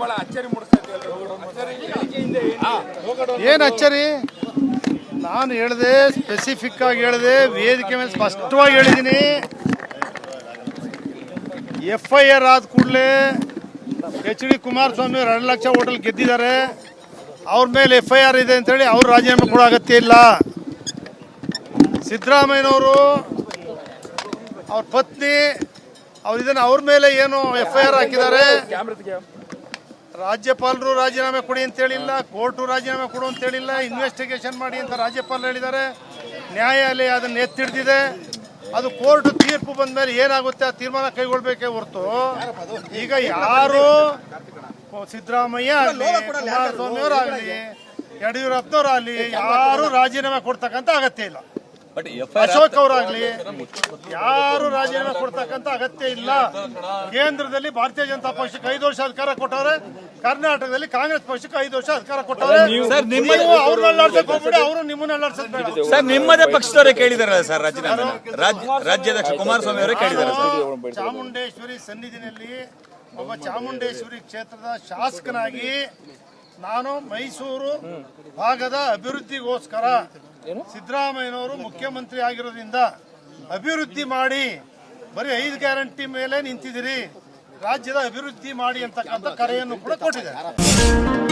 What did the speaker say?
ಬಹಳ ಅಚ್ಚರಿ ಏನು? ಏನು ಅಚ್ಚರಿ? ನಾನು ಹೇಳಿದೆ ಸ್ಪೆಸಿಫಿಕ್ ಆಗಿ ಹೇಳಿದೆ, ವೇದಿಕೆ ಮೇಲೆ ಸ್ಪಷ್ಟವಾಗಿ ಹೇಳಿದ್ದೀನಿ ಎಫ್ ಐ ಆರ್ ಆದ ಕೂಡಲೇ ಎಚ್ ಡಿ ಕುಮಾರಸ್ವಾಮಿ ಅವರು ಎರಡು ಲಕ್ಷ ಹೋಟೆಲ್ ಗೆದ್ದಿದ್ದಾರೆ. ಅವ್ರ ಮೇಲೆ ಎಫ್ ಐ ಆರ್ ಇದೆ ಅಂತೇಳಿ ಅವ್ರ ರಾಜೀನಾಮೆ ಕೂಡ ಅಗತ್ಯ ಇಲ್ಲ. ಸಿದ್ದರಾಮಯ್ಯನವರು ಅವ್ರ ಪತ್ನಿ ಅವ್ರ ಇದನ್ನ ಅವ್ರ ಮೇಲೆ ಏನು ಎಫ್ ಐ ಆರ್ ಹಾಕಿದ್ದಾರೆ? ರಾಜ್ಯಪಾಲರು ರಾಜೀನಾಮೆ ಕೊಡಿ ಅಂತ ಹೇಳಿಲ್ಲ, ಕೋರ್ಟು ರಾಜೀನಾಮೆ ಕೊಡು ಅಂತ ಹೇಳಿಲ್ಲ ಇನ್ವೆಸ್ಟಿಗೇಷನ್ ಮಾಡಿ ಅಂತ ರಾಜ್ಯಪಾಲರು ಹೇಳಿದ್ದಾರೆ. ನ್ಯಾಯಾಲಯ ಅದನ್ನ ಎತ್ತಿಡ್ದಿದೆ. ಅದು ಕೋರ್ಟ್ ತೀರ್ಪು ಬಂದ ಮೇಲೆ ಏನಾಗುತ್ತೆ, ಆ ತೀರ್ಮಾನ ಕೈಗೊಳ್ಬೇಕೇ ಹೊರತು ಈಗ ಯಾರು ಸಿದ್ದರಾಮಯ್ಯ ಆಗಲಿ ಕುಮಾರಸ್ವಾಮಿಯವರಾಗಲಿ ಯಡಿಯೂರಪ್ಪನವರಾಗಲಿ ಯಾರು ರಾಜೀನಾಮೆ ಕೊಡ್ತಕ್ಕಂಥ ಅಗತ್ಯ ಇಲ್ಲ. ಬಟ್ ಅಶೋಕ್ ಅವರಾಗ್ಲಿ ಯಾರು ರಾಜೀನಾಮೆ ಕೊಡ್ತಕ್ಕಂತ ಅಗತ್ಯ ಇಲ್ಲ. ಕೇಂದ್ರದಲ್ಲಿ ಭಾರತೀಯ ಜನತಾ ಪಕ್ಷಕ್ಕೆ ಐದು ವರ್ಷ ಅಧಿಕಾರ ಕೊಟ್ಟವ್ರೆ. ಕರ್ನಾಟಕದಲ್ಲಿ ಕಾಂಗ್ರೆಸ್ ಪಕ್ಷಕ್ಕೆ ಐದು ವರ್ಷ ಅಧಿಕಾರ ಕೊಟ್ಟವ್ರೆ. ಅವ್ರನ್ನ ಅಲ್ಲಾಡ್ಸಕ್ ಹೋಗ್ಬಿಡಿ ಅವರು ನಿಮ್ಮನ್ನ ಅಲ್ಲಾಡ್ಸಕ್ ಬೇಡ. ಸರ್ ನಿಮ್ಮದೇ ಪಕ್ಷದವರೇ ಕೇಳಿದಾರಲ್ಲ ಸರ್ ರಾಜೀನಾಮೆ ರಾಜ್ಯ ರಾಜ್ಯಾಧ್ಯಕ್ಷ ಕುಮಾರಸ್ವಾಮಿ ಅವರೇ ಕೇಳಿದ್ದಾರೆ ಚಾಮುಂಡೇಶ್ವರಿ ಸನ್ನಿಧಿನಲ್ಲಿ ಒಬ್ಬ ಚಾಮುಂಡೇಶ್ವರಿ ಕ್ಷೇತ್ರದ ಶಾಸಕನಾಗಿ ನಾನು ಮೈಸೂರು ಭಾಗದ ಅಭಿವೃದ್ಧಿಗೋಸ್ಕರ ಸಿದ್ದರಾಮಯ್ಯನವರು ಮುಖ್ಯಮಂತ್ರಿ ಆಗಿರೋದ್ರಿಂದ ಅಭಿವೃದ್ಧಿ ಮಾಡಿ ಬರೀ ಐದು ಗ್ಯಾರಂಟಿ ಮೇಲೆ ನಿಂತಿದ್ದೀರಿ. ರಾಜ್ಯದ ಅಭಿವೃದ್ಧಿ ಮಾಡಿ ಅಂತಕ್ಕಂಥ ಕರೆಯನ್ನು ಕೂಡ ಕೊಟ್ಟಿದ್ದಾರೆ.